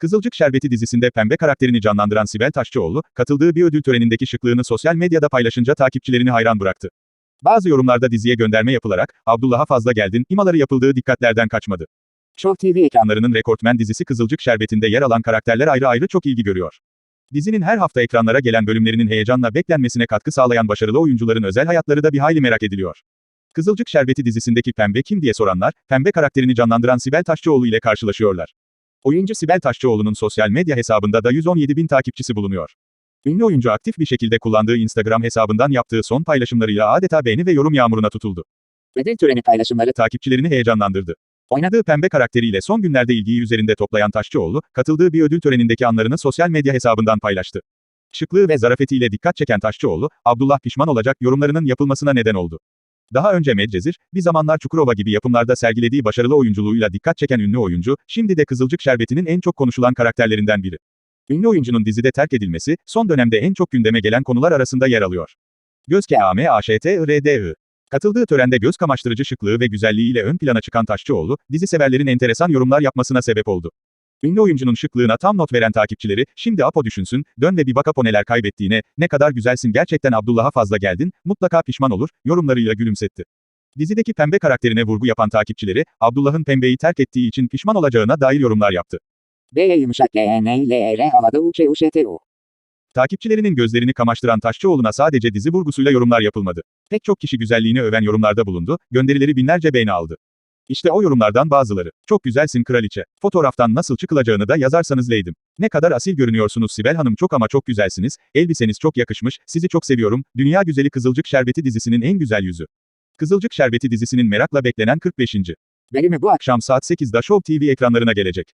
Kızılcık Şerbeti dizisinde pembe karakterini canlandıran Sibel Taşçıoğlu, katıldığı bir ödül törenindeki şıklığını sosyal medyada paylaşınca takipçilerini hayran bıraktı. Bazı yorumlarda diziye gönderme yapılarak, Abdullah'a fazla geldin, imaları yapıldığı dikkatlerden kaçmadı. Show TV ekranlarının rekortmen dizisi Kızılcık Şerbeti'nde yer alan karakterler ayrı ayrı çok ilgi görüyor. Dizinin her hafta ekranlara gelen bölümlerinin heyecanla beklenmesine katkı sağlayan başarılı oyuncuların özel hayatları da bir hayli merak ediliyor. Kızılcık Şerbeti dizisindeki Pembe kim diye soranlar, Pembe karakterini canlandıran Sibel Taşçıoğlu ile karşılaşıyorlar. Oyuncu Sibel Taşçıoğlu'nun sosyal medya hesabında da 117 bin takipçisi bulunuyor. Ünlü oyuncu aktif bir şekilde kullandığı Instagram hesabından yaptığı son paylaşımlarıyla adeta beğeni ve yorum yağmuruna tutuldu. Ödül töreni paylaşımları Takipçilerini heyecanlandırdı. Oynadığı pembe karakteriyle son günlerde ilgiyi üzerinde toplayan Taşçıoğlu, katıldığı bir ödül törenindeki anlarını sosyal medya hesabından paylaştı. Şıklığı ve zarafetiyle dikkat çeken Taşçıoğlu, Abdullah pişman olacak yorumlarının yapılmasına neden oldu. Daha önce Medcezir, bir zamanlar Çukurova gibi yapımlarda sergilediği başarılı oyunculuğuyla dikkat çeken ünlü oyuncu, şimdi de Kızılcık Şerbeti'nin en çok konuşulan karakterlerinden biri. Ünlü oyuncunun dizide terk edilmesi, son dönemde en çok gündeme gelen konular arasında yer alıyor. Göz KAM AŞT IRDI. Katıldığı törende göz kamaştırıcı şıklığı ve güzelliğiyle ön plana çıkan Taşçıoğlu, dizi severlerin enteresan yorumlar yapmasına sebep oldu. Ünlü oyuncunun şıklığına tam not veren takipçileri, şimdi Apo düşünsün, dön ve bir bak Apo neler kaybettiğine, ne kadar güzelsin gerçekten Abdullah'a fazla geldin, mutlaka pişman olur, yorumlarıyla gülümsetti. Dizideki pembe karakterine vurgu yapan takipçileri, Abdullah'ın pembeyi terk ettiği için pişman olacağına dair yorumlar yaptı. Takipçilerinin gözlerini kamaştıran Taşçıoğlu'na sadece dizi vurgusuyla yorumlar yapılmadı. Pek çok kişi güzelliğini öven yorumlarda bulundu, gönderileri binlerce beğeni aldı. İşte o yorumlardan bazıları. Çok güzelsin kraliçe. Fotoğraftan nasıl çıkılacağını da yazarsanız leydim. Ne kadar asil görünüyorsunuz Sibel Hanım çok ama çok güzelsiniz, elbiseniz çok yakışmış, sizi çok seviyorum, Dünya Güzeli Kızılcık Şerbeti dizisinin en güzel yüzü. Kızılcık Şerbeti dizisinin merakla beklenen 45. Bölümü bu akşam saat 8'da Show TV ekranlarına gelecek.